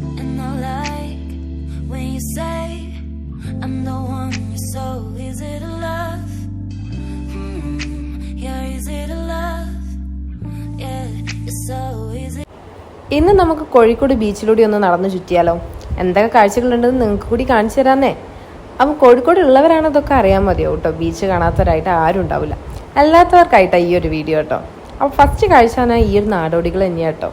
And I like when you say I'm the one you're so it a love? Hmm, is it love? Yeah, you're so it ഇന്ന് നമുക്ക് കോഴിക്കോട് ബീച്ചിലൂടെ ഒന്ന് നടന്നു ചുറ്റിയാലോ? എന്തൊക്കെ കാഴ്ചകളുണ്ടെന്ന് നിങ്ങൾക്ക് കൂടി കാണിച്ചു തരാന്നേ. അപ്പം കോഴിക്കോട് ഉള്ളവരാണ് അതൊക്കെ അറിയാൻ മതിയോ കേട്ടോ. ബീച്ച് കാണാത്തവരായിട്ട് ആരും ഉണ്ടാവില്ല. അല്ലാത്തവർക്കായിട്ടാണ് ഈ ഒരു വീഡിയോ കേട്ടോ. അപ്പോൾ ഫസ്റ്റ് കാഴ്ച ഈ ഒരു നാടോടികൾ തന്നെയാണ് കേട്ടോ.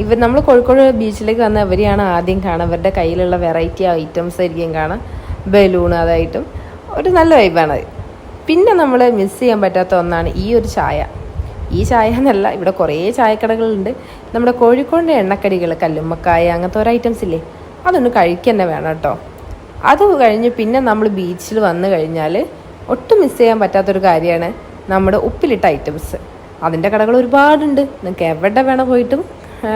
ഇവർ നമ്മൾ കോഴിക്കോട് ബീച്ചിലേക്ക് വന്ന ഇവരെയാണ് ആദ്യം കാണുക. ഇവരുടെ കയ്യിലുള്ള വെറൈറ്റി ഐറ്റംസ് ആയിരിക്കും കാണാം ബലൂൺ അതായിട്ടും. ഒരു നല്ല വൈബാണത് പിന്നെ നമ്മൾ മിസ് ചെയ്യാൻ പറ്റാത്ത ഒന്നാണ് ഈ ഒരു ചായ. ഈ ചായ എന്നല്ല ഇവിടെ കുറേ ചായക്കടകളുണ്ട്. നമ്മുടെ കോഴിക്കോടിന്റെ എണ്ണക്കടികൾ കല്ലുമ്മക്കായ അങ്ങനത്തെ ഓരോ ഐറ്റംസ് ഇല്ലേ? അതൊന്ന് കഴിക്കുക തന്നെ വേണം കേട്ടോ. അത് കഴിഞ്ഞ് പിന്നെ നമ്മൾ ബീച്ചിൽ വന്നു കഴിഞ്ഞാൽ ഒട്ടും മിസ് ചെയ്യാൻ പറ്റാത്തൊരു കാര്യമാണ് നമ്മുടെ ഉപ്പിലിട്ട ഐറ്റംസ് അതിന്റെ കടകൾ ഒരുപാടുണ്ട്. നിങ്ങൾക്ക് എവിടെ വേണം പോയിട്ടും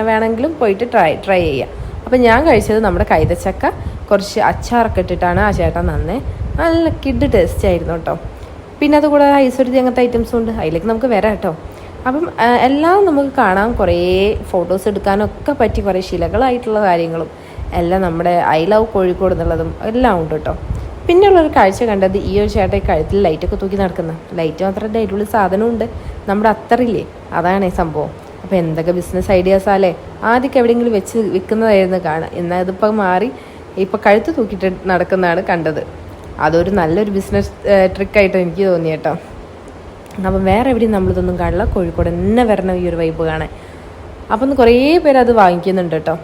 വേണമെങ്കിലും പോയിട്ട് ട്രൈ ട്രൈ ചെയ്യാം. അപ്പം ഞാൻ കഴിച്ചത് നമ്മുടെ കൈതച്ചക്ക കുറച്ച് അച്ചാറൊക്കെ ഇട്ടിട്ടാണ് ആ ചേട്ടൻ നന്നേ. നല്ല കിഡ് ടേസ്റ്റ് ആയിരുന്നു കേട്ടോ പിന്നെ അതുകൂടാതെ ഐശ്വര്യതി അങ്ങനത്തെ ഐറ്റംസും ഉണ്ട്. അതിലേക്ക് നമുക്ക് വരാം കേട്ടോ അപ്പം എല്ലാം നമുക്ക് കാണാൻ കുറേ ഫോട്ടോസ് എടുക്കാനൊക്കെ പറ്റി കുറേ ശിലകളായിട്ടുള്ള കാര്യങ്ങളും. എല്ലാം നമ്മുടെ ഐ ലവ് കോഴിക്കോട് എന്നുള്ളതും എല്ലാം ഉണ്ട് കേട്ടോ പിന്നെയുള്ളൊരു കാഴ്ച കണ്ടത് ഈ ഒരു ചേട്ടൻ കഴുത്തിൽ ലൈറ്റൊക്കെ തൂക്കി നടക്കുന്ന. ലൈറ്റ് മാത്രമല്ല അതിലുള്ള സാധനമുണ്ട് നമ്മുടെ അത്തറില്ലേ? അതാണ് ഈ സംഭവം. അപ്പോൾ എന്തൊക്കെ ബിസിനസ് ഐഡിയാസാലേ ആദ്യമൊക്കെ എവിടെയെങ്കിലും വെച്ച് വിൽക്കുന്നതായിരുന്നു കാണാം. എന്നാൽ ഇതിപ്പോൾ മാറി ഇപ്പോൾ കഴുത്ത് തൂക്കിയിട്ട് നടക്കുന്നതാണ് കണ്ടത്. അതൊരു നല്ലൊരു ബിസിനസ് ട്രിക്കായിട്ട് എനിക്ക് തോന്നി കേട്ടോ. അപ്പം വേറെ എവിടെയും നമ്മളിതൊന്നും കാണില്ല. കോഴിക്കോട് തന്നെ വരണം ഈ ഒരു വൈബ് കാണാൻ. അപ്പം ഒന്ന് കുറേ പേര് അത് വാങ്ങിക്കുന്നുണ്ട് കേട്ടോ.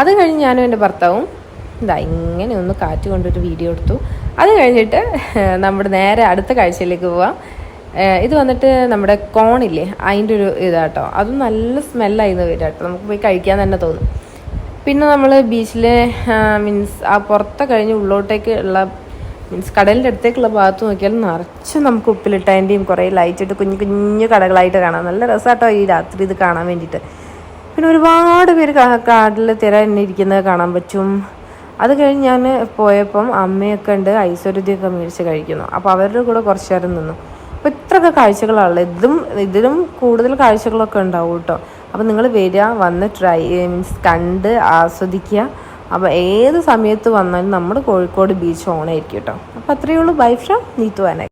അത് കഴിഞ്ഞ് ഞാനും എന്റെ ഭർത്താവും ഇതാ ഇങ്ങനെ ഒന്ന് കാറ്റ് കൊണ്ടൊരു വീഡിയോ എടുത്തു. അത് കഴിഞ്ഞിട്ട് നമ്മുടെ നേരെ അടുത്ത കാഴ്ചയിലേക്ക് പോവാം. ഇത് വന്നിട്ട് നമ്മുടെ കോണില്ലേ അതിന്റെ ഒരു ഇതാട്ടോ. അതും നല്ല സ്മെല്ലായിരുന്നു വരിക കേട്ടോ. നമുക്ക് പോയി കഴിക്കാൻ തന്നെ തോന്നും. പിന്നെ നമ്മൾ ബീച്ചിലെ മീൻസ് ആ പുറത്തെ കഴിഞ്ഞ് ഉള്ളോട്ടേക്ക് ഉള്ള മീൻസ് കടലിന്റെ അടുത്തേക്കുള്ള ഭാഗത്ത് നോക്കിയാൽ നിറച്ച് നമുക്ക് ഉപ്പിലിട്ടതിന്റെയും കുറേ ലൈറ്റിട്ട് കുഞ്ഞു കുഞ്ഞു കടകളായിട്ട് കാണാം. നല്ല രസമാട്ടോ ഈ രാത്രി ഇത് കാണാൻ വേണ്ടിയിട്ട്. പിന്നെ ഒരുപാട് പേര് കാട്ടിൽ തിര തന്നെ ഇരിക്കുന്നത് കാണാൻ പറ്റും. അത് കഴിഞ്ഞ് ഞാൻ പോയപ്പം അമ്മയൊക്കെ ഉണ്ട് ഐശ്വര്യതയൊക്കെ മേടിച്ച് കഴിക്കുന്നു. അപ്പോൾ അവരുടെ കൂടെ കുറച്ച് നേരം നിന്നു. അപ്പം ഇത്രയൊക്കെ കാഴ്ചകളാണുള്ളത് ഇതും ഇതിലും കൂടുതൽ കാഴ്ചകളൊക്കെ ഉണ്ടാവും കേട്ടോ. അപ്പോൾ നിങ്ങൾ വരിക വന്ന് ട്രൈ മീൻസ് കണ്ട് ആസ്വദിക്കുക. അപ്പോൾ ഏത് സമയത്ത് വന്നാലും നമ്മുടെ കോഴിക്കോട് ബീച്ച് ഓണായിരിക്കും കേട്ടോ. അപ്പം അത്രയേ ഉള്ളൂ. ബൈ ഫ്രം നീത്തു അനക്ക്